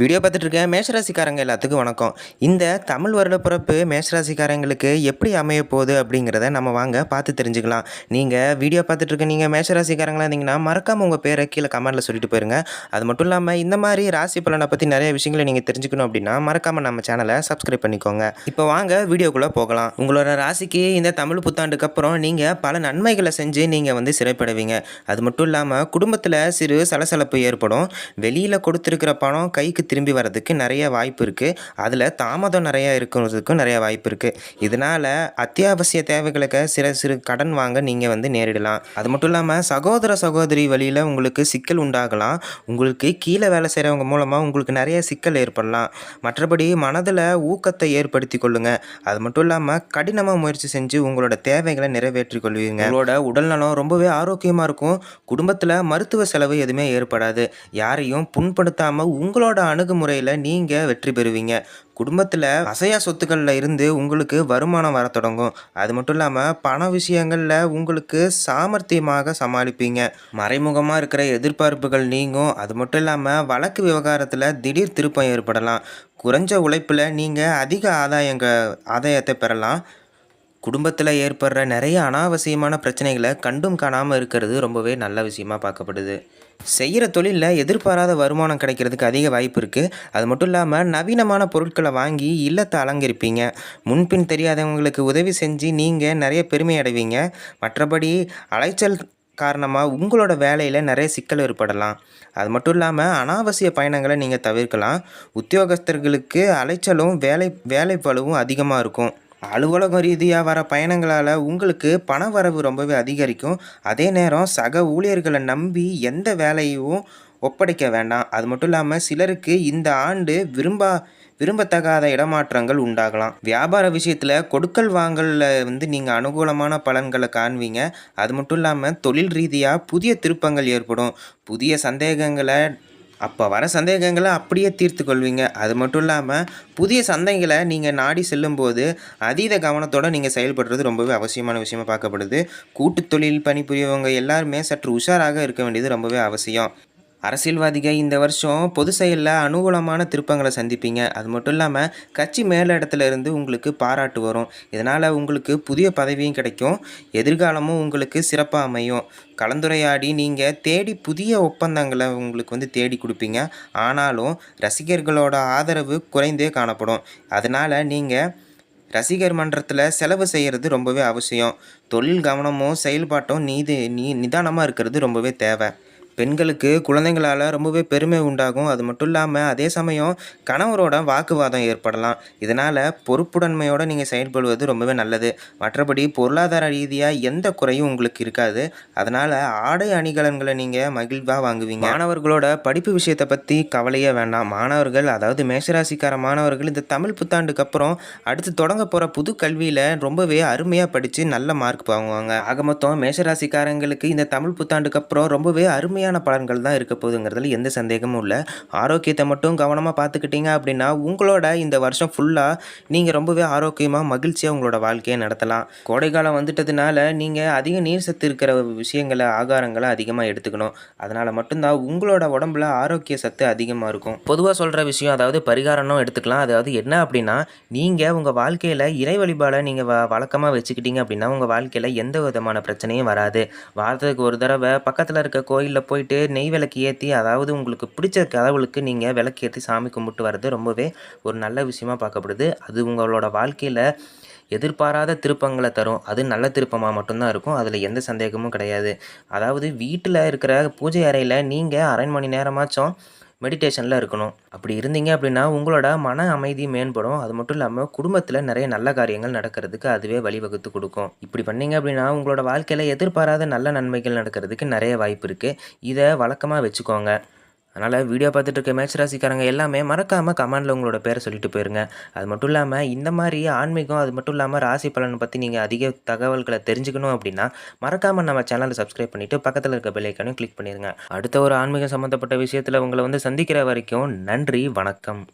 Video பார்த்துட்டு இருக்க மேஷராசிக்காரங்க எல்லாத்துக்கும் வணக்கம். இந்த தமிழ் வருட பிறப்பு மேஷராசிக்காரங்களுக்கு எப்படி அமைய போகுது அப்படிங்கிறத நம்ம வாங்க பார்த்து தெரிஞ்சுக்கலாம். நீங்கள் வீடியோ பார்த்துட்டு இருக்க நீங்கள் மேஷராசிக்காரங்களாக இருந்தீங்கன்னா மறக்காமல் உங்கள் பேரை கீழே கமெண்ட்டில் சொல்லிட்டு போயிருங்க. அது மட்டும் இல்லாமல் இந்த மாதிரி ராசி பலனை பற்றி நிறைய விஷயங்களை நீங்கள் தெரிஞ்சுக்கணும் அப்படின்னா மறக்காமல் நம்ம சேனலை சப்ஸ்கிரைப் பண்ணிக்கோங்க. இப்போ வாங்க வீடியோக்குள்ளே போகலாம். உங்களோட ராசிக்கு இந்த தமிழ் புத்தாண்டுக்கு அப்புறம் நீங்கள் பல நன்மைகளை செஞ்சு நீங்கள் வந்து சிறைப்படுவீங்க. அது மட்டும் இல்லாமல் குடும்பத்தில் சிறு சலசலப்பு ஏற்படும். வெளியில் கொடுத்துருக்கிற பணம் கைக்கு திரும்பி வர்றதுக்கு நிறைய வாய்ப்பு இருக்குது அதில் தாமதம் நிறையா இருக்கிறதுக்கும் நிறைய வாய்ப்பு இருக்குது இதனால் அத்தியாவசிய தேவைகளுக்கு சில சிறு கடன் வாங்க நீங்கள் வந்து நேரிடலாம். அது மட்டும் இல்லாமல் சகோதர சகோதரி வழியில் உங்களுக்கு சிக்கல் உண்டாகலாம். உங்களுக்கு கீழே வேலை செய்கிறவங்க மூலமாக உங்களுக்கு நிறைய சிக்கல் ஏற்படலாம். மற்றபடி மனதில் ஊக்கத்தை ஏற்படுத்தி கொள்ளுங்க. அது மட்டும் இல்லாமல் கடினமாக முயற்சி செஞ்சு உங்களோட தேவைகளை நிறைவேற்றி கொள்வீங்க. உங்களோட உடல்நலம் ரொம்பவே ஆரோக்கியமாக இருக்கும். குடும்பத்தில் மருத்துவ செலவு எதுவுமே ஏற்படாது. யாரையும் புண்படுத்தாமல் உங்களோட அணுகுமுறையில் நீங்கள் வெற்றி பெறுவீங்க. குடும்பத்தில் அசையா சொத்துக்களில் இருந்து உங்களுக்கு வருமானம் வர தொடங்கும். அது மட்டும் இல்லாமல் பண விஷயங்களில் உங்களுக்கு சாமர்த்தியமாக சமாளிப்பீங்க. மறைமுகமாக இருக்கிற எதிர்பார்ப்புகள் நீங்கும். அது மட்டும் இல்லாமல் வழக்கு விவகாரத்தில் திடீர் திருப்பம் ஏற்படலாம். குறைஞ்ச உழைப்பில் நீங்கள் அதிக ஆதாயங்க ஆதாயத்தை பெறலாம். குடும்பத்தில் ஏற்படுற நிறைய அனாவசியமான பிரச்சனைகளை கண்டும் காணாமல் இருக்கிறது ரொம்பவே நல்ல விஷயமா பார்க்கப்படுது. செய்கிற தொழிலில் எதிர்பாராத வருமானம் கிடைக்கிறதுக்கு அதிக வாய்ப்பு இருக்குது அது மட்டும் இல்லாமல் நவீனமான பொருட்களை வாங்கி இல்லத்தை அலங்கரிப்பீங்க. முன்பின் தெரியாதவங்களுக்கு உதவி செஞ்சு நீங்கள் நிறைய பெருமை அடைவீங்க. மற்றபடி அலைச்சல் காரணமாக உங்களோட வேலையில் நிறைய சிக்கல் ஏற்படலாம். அது மட்டும் இல்லாமல் அனாவசிய பயணங்களை நீங்கள் தவிர்க்கலாம். உத்தியோகஸ்தர்களுக்கு அலைச்சலும் வேலை வேலை பளுவும் அதிகமாக இருக்கும். அலுவலகம் ரீதியாக வர பயணங்களால் உங்களுக்கு பண வரவு ரொம்பவே அதிகரிக்கும். அதே நேரம் சக ஊழியர்களை நம்பி எந்த வேலையும் ஒப்படைக்க வேண்டாம். அது மட்டும் இல்லாமல் சிலருக்கு இந்த ஆண்டு விரும்பா விரும்பத்தகாத இடமாற்றங்கள் உண்டாகலாம். வியாபார விஷயத்தில் கொடுக்கல் வாங்கலில் வந்து நீங்கள் அனுகூலமான பலன்களை காண்பீங்க. அது மட்டும் இல்லாமல் தொழில் ரீதியாக புதிய திருப்பங்கள் ஏற்படும். புதிய சந்தேகங்களை அப்போ வர சந்தேகங்களை அப்படியே தீர்த்து கொள்வீங்க. அது மட்டும் இல்லாமல் புதிய சந்தைகளை நீங்கள் நாடி செல்லும்போது அதீத கவனத்தோடு நீங்கள் செயல்படுறது ரொம்பவே அவசியமான விஷயமாக பார்க்கப்படுது. கூட்டு தொழில் பணிபுரியவங்க எல்லாருமே சற்று உஷாராக இருக்க வேண்டியது ரொம்பவே அவசியம். அரசியல்வாதிகள் இந்த வருஷம் பொது செயலில் அனுகூலமான திருப்பங்களை சந்திப்பீங்க. அது மட்டும் இல்லாமல் கட்சி மேலிடத்துல இருந்து உங்களுக்கு பாராட்டு வரும். இதனால் உங்களுக்கு புதிய பதவியும் கிடைக்கும். எதிர்காலமும் உங்களுக்கு சிறப்பாக அமையும். கலந்துரையாடி நீங்கள் தேடி புதிய ஒப்பந்தங்களை உங்களுக்கு வந்து தேடி கொடுப்பீங்க. ஆனாலும் ரசிகர்களோட ஆதரவு குறைந்தே காணப்படும். அதனால் நீங்கள் ரசிகர் மன்றத்தில் செலவு செய்கிறது ரொம்பவே அவசியம். தொழில் கவனமும் செயல்பாட்டும் நீது நீ நிதானமாக இருக்கிறது ரொம்பவே தேவை. பெண்களுக்கு குழந்தைங்களால் ரொம்பவே பெருமை உண்டாகும். அது மட்டும் இல்லாமல் அதே சமயம் கணவரோட வாக்குவாதம் ஏற்படலாம். இதனால் பொறுப்புடன்மையோடு நீங்கள் செயல்படுவது ரொம்பவே நல்லது. மற்றபடி பொருளாதார ரீதியாக எந்த குறையும் உங்களுக்கு இருக்காது. அதனால் ஆடை அணிகலன்களை நீங்கள் மகிழ்வாக வாங்குவீங்க. மாணவர்களோட படிப்பு விஷயத்தை பற்றி கவலையே வேண்டாம். மாணவர்கள் அதாவது மேஷராசிக்கார மாணவர்கள் இந்த தமிழ் புத்தாண்டுக்கு அப்புறம் அடுத்து தொடங்க போகிற புது கல்வியில் ரொம்பவே அருமையாக படித்து நல்ல மார்க் வாங்குவாங்க. ஆக மொத்தம் மேஷராசிக்காரங்களுக்கு இந்த தமிழ் புத்தாண்டுக்கு அப்புறம் ரொம்பவே அருமையாக தேவையான பலன்கள் தான் இருக்க போகுதுங்கிறதுல எந்த சந்தேகமும் இல்லை. ஆரோக்கியத்தை மட்டும் கவனமாக பார்த்துக்கிட்டீங்க அப்படின்னா உங்களோட இந்த வருஷம் ஃபுல்லாக நீங்கள் ரொம்பவே ஆரோக்கியமாக மகிழ்ச்சியாக உங்களோட வாழ்க்கையை நடத்தலாம். கோடைக்காலம் வந்துட்டதுனால நீங்கள் அதிக நீர் சத்து இருக்கிற விஷயங்களை ஆகாரங்களை அதிகமாக எடுத்துக்கணும். அதனால் மட்டும்தான் உங்களோட உடம்புல ஆரோக்கிய சத்து அதிகமாக இருக்கும். பொதுவாக சொல்கிற விஷயம் அதாவது பரிகாரம்னும் எடுத்துக்கலாம். அதாவது என்ன அப்படின்னா நீங்கள் உங்கள் வாழ்க்கையில் இறை வழிபாடை நீங்கள் வ வழக்கமாக வச்சுக்கிட்டீங்க அப்படின்னா உங்கள் வாழ்க்கையில் எந்த விதமான பிரச்சனையும் வராது. வாரத்துக்கு ஒரு தடவை பக்கத்தில் இருக்க கோயிலில் போய் போயிட்டு நெய் விளக்கு ஏற்றி அதாவது உங்களுக்கு பிடிச்ச கடவுளுக்கு நீங்கள் விளக்கு ஏற்றி சாமி கும்பிட்டு வர்றது ரொம்பவே ஒரு நல்ல விஷயமா பார்க்கப்படுது. அது உங்களோட வாழ்க்கையில் எதிர்பாராத திருப்பங்களை தரும். அது நல்ல திருப்பமாக மட்டும்தான் இருக்கும். அதில் எந்த சந்தேகமும் கிடையாது. அதாவது வீட்டில் இருக்கிற பூஜை அறையில் நீங்கள் அரை மணி நேரமாச்சும் மெடிடேஷனில் இருக்கணும். அப்படி இருந்தீங்க அப்படின்னா உங்களோட மன அமைதி மேம்படும். அது மட்டும் இல்லாமல் குடும்பத்தில் நிறைய நல்ல காரியங்கள் நடக்கிறதுக்கு அதுவே வழிவகுத்து கொடுக்கும். இப்படி பண்ணீங்க அப்படின்னா உங்களோட வாழ்க்கையில் எதிர்பாராத நல்ல நன்மைகள் நடக்கிறதுக்கு நிறைய வாய்ப்பு இருக்குது இதை வழக்கமாக வச்சுக்கோங்க. அதனால் வீடியோ பார்த்துட்டு இருக்க மேட்ச் ராசிக்காரங்க எல்லாமே மறக்காமல் கமெண்டில் உங்களோட பேரை சொல்லிட்டு போயிருங்க. அது மட்டும் இல்லாமல் இந்த மாதிரி ஆன்மீகம் அது மட்டும் இல்லாமல் ராசி பலனை பற்றி நீங்கள் அதிக தகவல்களை தெரிஞ்சுக்கணும் அப்படின்னா மறக்காமல் நம்ம சேனலை சப்ஸ்கிரைப் பண்ணிவிட்டு பக்கத்தில் இருக்க பெல்லைக்கானையும் கிளிக் பண்ணிடுங்க அடுத்த ஒரு ஆன்மீகம் சம்மந்தப்பட்ட விஷயத்தில் உங்களை வந்து சந்திக்கிற வரைக்கும் நன்றி வணக்கம்.